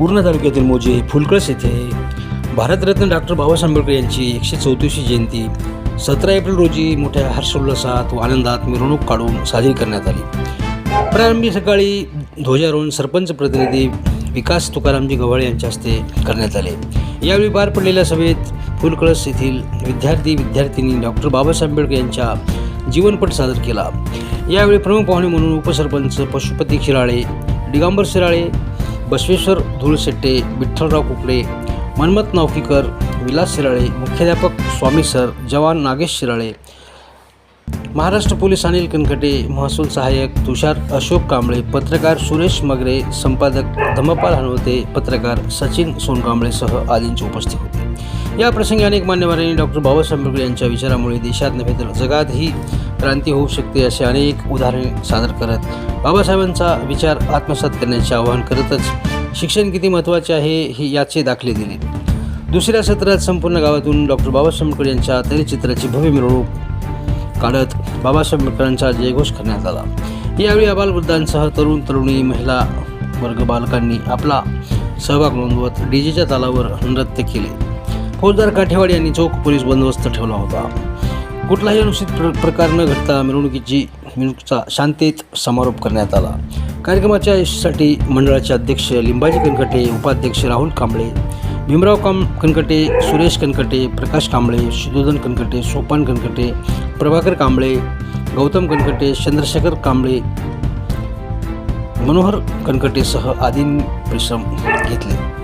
पूर्णा तालुक्यातील मोजे फुलकळस येथे. भारतरत्न डॉक्टर बाबासाहेब आंबेडकर यांची एकशे चौतीसशी जयंती सतरा एप्रिल रोजी मोठ्या हर्षोल्लासात व आनंदात मिरवणूक काढून साजरी करण्यात आली. प्रारंभी सकाळी ध्वजारोहण सरपंच प्रतिनिधी विकास तुकारामजी गव्हाळे यांच्या हस्ते करण्यात आले. यावेळी पार पडलेल्या सभेत फुलकळस येथील विद्यार्थी विद्यार्थिनी डॉक्टर बाबासाहेब आंबेडकर यांच्या जीवनपट सादर केला. यावेळी प्रमुख पाहुणे म्हणून उपसरपंच पशुपती शिराळे डिगांबर शिराळे बसवेश्वर धुळशेट्टे विठ्ठलराव कुकडे मनमत नावकीकर विलास शिराळे मुख्याध्यापक स्वामी सर जवान नागेश शिराळे महाराष्ट्र पोलीस अनिल कनकटे महसूल सहाय्यक तुषार अशोक कांबळे पत्रकार सुरेश मगरे संपादक धम्मपाल हनवते पत्रकार सचिन सोनकांबळेसह आदींची उपस्थित होती. या प्रसंगी अनेक मान्यवरांनी डॉक्टर बाबासाहेब आंबेडकर यांच्या विचारामुळे देशात नव्हे तर जगातही क्रांती होऊ शकते असे अनेक उदाहरणे सादर करत बाबासाहेबांचा विचार आत्मसात करण्याचे आवाहन करतच शिक्षण किती महत्त्वाचे आहे हे याचे दाखले दिले. दुसऱ्या सत्रात संपूर्ण गावातून डॉक्टर बाबासाहेब आंबेडकर यांच्या तैलचित्राची भव्य मिरवणूक काढत बाबासाहेब आंबेडकरांचा जयघोष करण्यात आला. यावेळी अबालवृद्धांसह तरुण तरुणी महिला वर्ग बालकांनी आपला सहभाग नोंदवत डीजेच्या तालावर नृत्य केले. फौजदार काठेवाड यांनी चोख पोलीस बंदोबस्त ठेवला होता. कुठलाही अनुचित प्र प्रकार न घडता मिरवणुकीची मिरवणुकीचा शांतीत समारोप करण्यात आला. कार्यक्रमाच्या यशासाठी मंडळाचे अध्यक्ष लिंबाजी कनकटे उपाध्यक्ष राहुल कांबळे भीमराव काम कनकटे सुरेश कनकटे प्रकाश कांबळे शुद्धोधन कनकटे सोपान कनकटे प्रभाकर कांबळे गौतम कनकटे चंद्रशेखर कांबळे मनोहर कनकटेसह आदीं परिश्रम घेतले.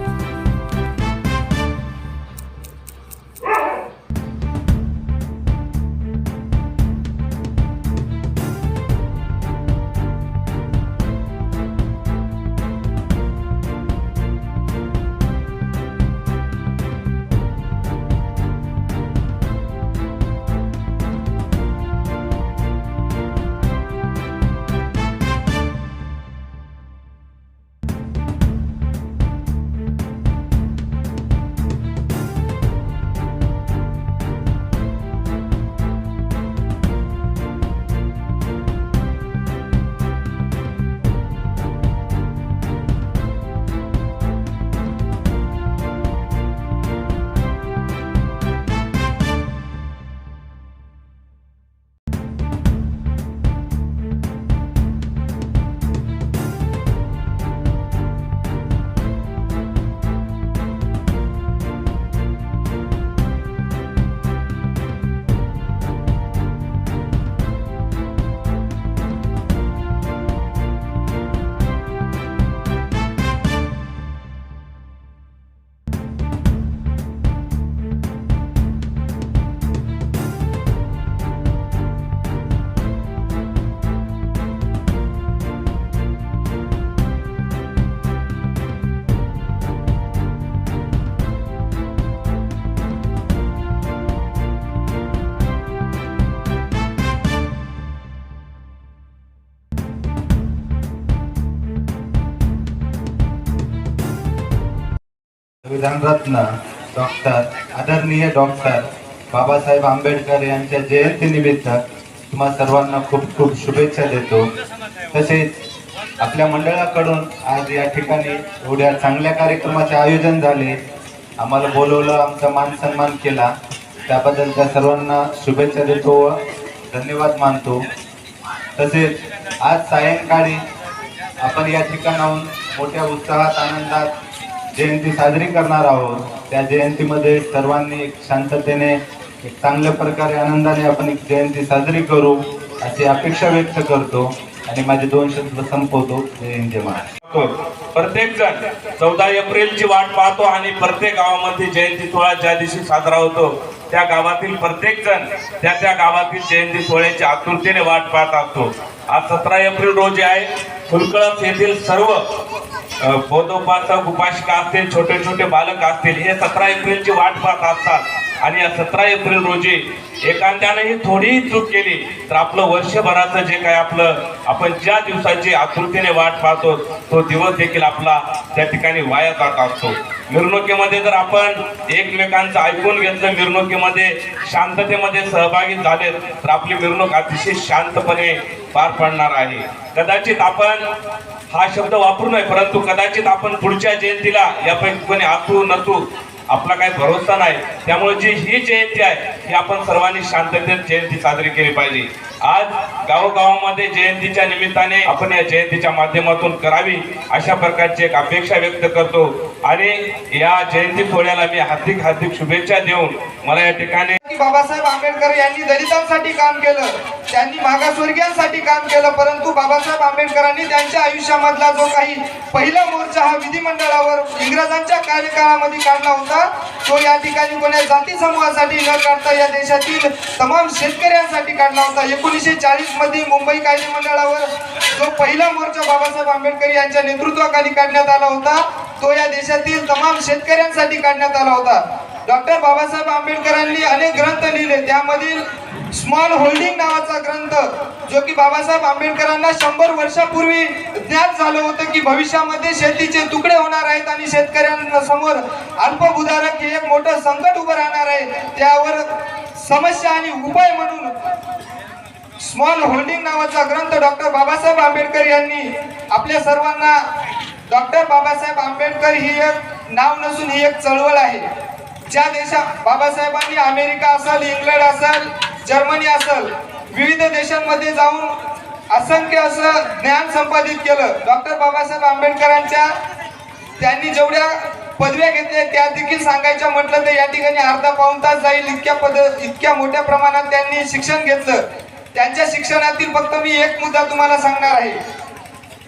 संविधानरत्न डॉक्टर आदरणीय डॉक्टर बाबासाहेब आंबेडकर यांच्या जयंतीनिमित्त तुम्हा सर्वांना खूप खूप शुभेच्छा देतो. तसेच आपल्या मंडळाकडून आज या ठिकाणी एवढ्या चांगल्या कार्यक्रमाचे आयोजन झाले. आम्हाला बोलवलं आमचा मान सन्मान केला. त्याबद्दल त्या सर्वांना शुभेच्छा देतो व धन्यवाद मानतो. तसेच आज सायंकाळी आपण या ठिकाणाहून मोठ्या उत्साहात आनंदात जयंती साजरी करणार आहोत. त्या जयंतीमध्ये सर्वांनी एक शांततेने एक चांगल्या प्रकारे आनंदाने आपण एक जयंती साजरी करू अशी अपेक्षा व्यक्त करतो आणि माझे दोन शब्द संपवतो. जयंती महाराज प्रत्येक जण चौदा एप्रिलची वाट पाहतो आणि प्रत्येक गावामध्ये जयंती सोहळा ज्या दिवशी साजरा होतो त्या गावातील प्रत्येक जण त्या त्या गावातील जयंती सोहळ्याची आतुरतेने वाट पाहत असतो. आज सतरा एप्रिल रोजी आहे. फुलकळस येथील सर्व अ, उपाशिका उपासिका असतील छोटे छोटे बालक असतील हे सतरा एप्रिलची वाट पाहत असतात. आणि या सतरा एप्रिल रोजी एखाद्यानेही थोडीही चूक केली तर आपलं वर्षभराचं जे काय आपलं आपण ज्या दिवसाची आतुरतेने वाट पाहतो तो दिवस देखील आपला त्या ठिकाणी वाया जात असतो. मिरवणुकीमध्ये जर आपण एकमेकांचं ऐकून घेतलं मिरवणुकीमध्ये शांततेमध्ये सहभागी झाले तर आपली मिरवणूक अतिशय शांतपणे पार पडणार आहे. कदाचित आपण हा शब्द वापरू नये परंतु कदाचित आपण पुढच्या जयंतीला यापैकी कोणी आतू नतू आपला काही भरोसा नाही. त्यामुळे जी ही जयंती आहे ही आपण सर्वांनी शांततेत जयंती साजरी केली पाहिजे. आज गावोगावामध्ये जयंतीच्या निमित्ताने आपण या जयंतीच्या माध्यमातून करावी अशा प्रकारची एक अपेक्षा व्यक्त करतो. आणि या जयंती सोहळ्याला मी हार्दिक हार्दिक शुभेच्छा देऊन मला या ठिकाणी बाबासाहेब आंबेडकर यांनी दलितांसाठी काम केलं. त्यांनी मागासवर्गीयांसाठी काम केलं परंतु बाबासाहेब आंबेडकरांनी त्यांच्या आयुष्यामधला जो काही पहिला मोर्चा हा विधिमंडळावर इंग्रजांच्या कार्यकाळामध्ये काढला होता तो या ठिकाणी कोण्या जाती समूहासाठी न काढता या देशातील तमाम शेतकऱ्यांसाठी काढला होता. एकोणीसशे चाळीसमध्ये मुंबई कायदे मंडळावर जो पहिला मोर्चा बाबासाहेब आंबेडकर यांच्या नेतृत्वाखाली काढण्यात आला होता तो या देशातील तमाम शेतकऱ्यांसाठी काढण्यात आला होता. डॉक्टर बाबासाहेब आंबेडकरांनी अनेक ग्रंथ लिहिले त्यामधील स्मॉल होल्डिंग नावाचा ग्रंथ जो की बाबासाहेब आंबेडकरांना शंभर वर्षापूर्वी ज्ञात झालं होतं की भविष्यामध्ये शेतीचे तुकडे होणार आहेत आणि शेतकऱ्यांना समोर अल्पभूधारक हे एक मोठं संकट उभं राहणार आहे. त्यावर समस्या आणि उपाय म्हणून स्मॉल होल्डिंग नावाचा ग्रंथ डॉक्टर बाबासाहेब आंबेडकर यांनी आपल्या सर्वांना डॉक्टर बाबासाहेब आंबेडकर ही एक नाव नसून ही एक चळवळ आहे. ज्या देशा बाबासाहेबांनी अमेरिका असेल इंग्लंड असेल जर्मनी असल विविध देशांमध्ये जाऊन असंख्य असं ज्ञान संपादित केलं. डॉक्टर बाबासाहेब आंबेडकरांच्या त्यांनी जेवढ्या पदव्या घेतल्या त्या देखील सांगायच्या म्हटलं तर या ठिकाणी अर्धा पाऊण तास जाईल इतक्या पद इतक्या मोठ्या प्रमाणात त्यांनी शिक्षण घेतलं. त्यांच्या शिक्षणातील फक्त मी एक मुद्दा तुम्हाला सांगणार आहे.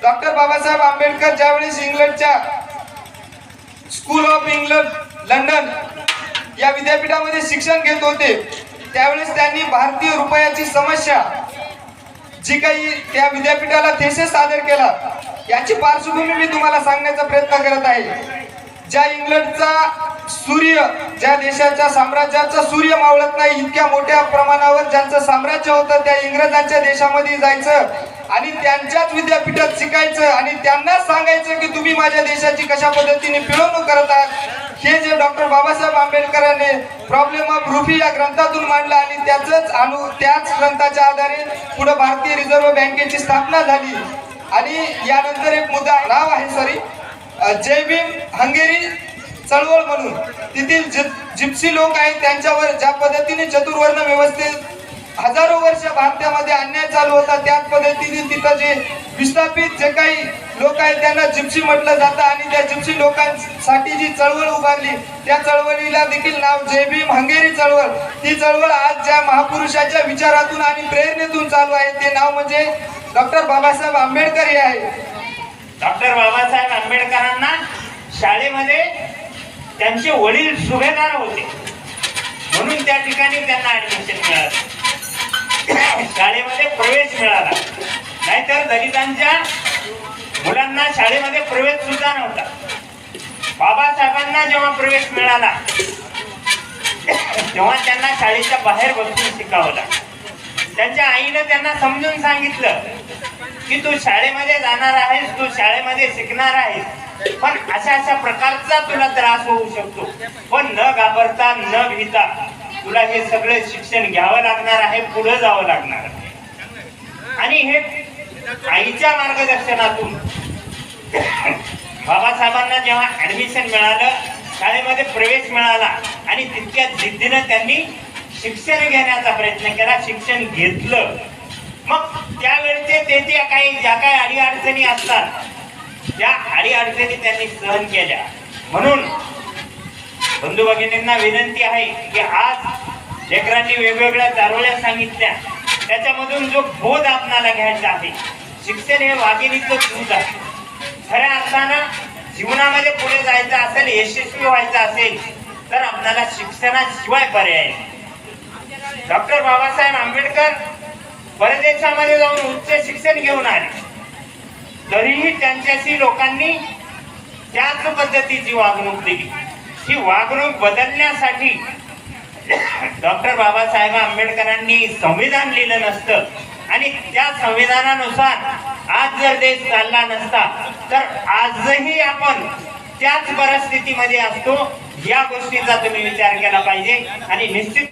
डॉक्टर बाबासाहेब आंबेडकर ज्यावेळेस इंग्लंडच्या स्कूल ऑफ इंग्लंड लंडन या विद्यापीठामध्ये शिक्षण घेत होते त्यावेळेस त्यांनी भारतीय रुपयाची समस्या जी काही त्या विद्यापीठाला थेसेस सादर केला याची पार्श्वभूमी मी तुम्हाला सांगण्याचा प्रयत्न करत आहे. ज्या इंग्लंडचा सूर्य ज्या देशाच्या साम्राज्याचा सूर्य मावळत नाही इतक्या मोठ्या प्रमाणावर ज्यांचं साम्राज्य होतं त्या इंग्रजांच्या देशामध्ये जायचं आणि त्यांच्याच विद्यापीठात शिकायचं आणि त्यांनाच सांगायचं की तुम्ही माझ्या देशाची कशा पद्धतीने पिळवणूक करत आहात हे जे डॉक्टर बाबासाहेब आंबेडकरांनी प्रॉब्लेम ऑफ रुफी या ग्रंथातून मांडला आणि त्याच अनु त्याच ग्रंथाच्या आधारे पुढे भारतीय रिझर्व्ह बँकेची स्थापना झाली. आणि यानंतर एक मुद्दा नाव आहे सॉरी जय भीम हंगेरी चळवळ म्हणून. तेथील जिप्सी लोक आहेत त्यांच्यावर ज्या पद्धतीने चतुर्वर्ण व्यवस्थेत हजारो वर्ष भारतामध्ये अन्याय चालू होता. त्याच पद्धतीने तिथं जे विस्थापित जे काही लोक आहेत त्यांना जिप्सी म्हटलं जातं आणि त्या जिप्सी लोकांसाठी जी चळवळ उभारली त्या चळवळीला देखील नाव जय भीम हंगेरी चळवळ. ती चळवळ आज ज्या महापुरुषाच्या विचारातून आणि प्रेरणेतून चालू आहे ते नाव म्हणजे डॉक्टर बाबासाहेब आंबेडकर हे आहे. डॉक्टर बाबासाहेब आंबेडकरांना शाळेमध्ये त्यांचे वडील सुभेदार होते. म्हणून त्या ठिकाणी त्यांना ऍडमिशन मिळालं. शाळेमध्ये प्रवेश मिळाला. नाहीतर दलितांच्या मुलांना शाळेमध्ये प्रवेश सुद्धा नव्हता. बाबासाहेबांना जेव्हा प्रवेश मिळाला तेव्हा त्यांना शाळेच्या बाहेर बसून शिकावला. त्यांच्या आईनं त्यांना समजून सांगितलं की तू शाळेमध्ये जाणार आहेस तू शाळेमध्ये शिकणार आहेस पण अशा अशा प्रकारचा तुला त्रास होऊ शकतो. पण न घाबरता न भीता तुला हे सगळे शिक्षण घ्यावं लागणार आहे पुढे जावं लागणार आहे. आणि हे आईच्या मार्गदर्शनातून. बाबासाहेबांना जेव्हा ऍडमिशन मिळालं शाळेमध्ये प्रवेश मिळाला आणि तितक्या जिद्दीनं त्यांनी शिक्षण घेण्याचा प्रयत्न केला शिक्षण घेतलं. मग त्यावेळचे ते ज्या काही ज्या काही अडीअडचणी असतात त्या अडीअडचणी त्यांनी सहन केल्या. म्हणून बंधू भगिनींना विनंती आहे की आज लेकरांनी वेगवेगळ्या चारोळ्या सांगितल्या. त्याच्यामधून जो बोध आपणाला घ्यायचा आहे शिक्षण हे वाघिणीचं दूध आहे. खऱ्या अर्थानं जीवनामध्ये पुढे जायचं असेल यशस्वी व्हायचं असेल तर आपल्याला शिक्षणाशिवाय पर्याय डॉक्टर बाबासाहेब आंबेडकर परदेशामध्ये जाऊन उच्च शिक्षण घेऊन आले. तरीही त्यांच्याशी लोकांनी त्याच पद्धतीची वागणूक दिली ही वागणूक बदलण्यासाठी डॉक्टर बाबासाहेब आंबेडकरांनी संविधान लिहिलं नसतं. आणि त्या संविधानानुसार आज जर देश चालला नसता तर आजही आपण त्याच परिस्थितीमध्ये असतो. या गोष्टीचा तुम्ही विचार केला पाहिजे. आणि निश्चित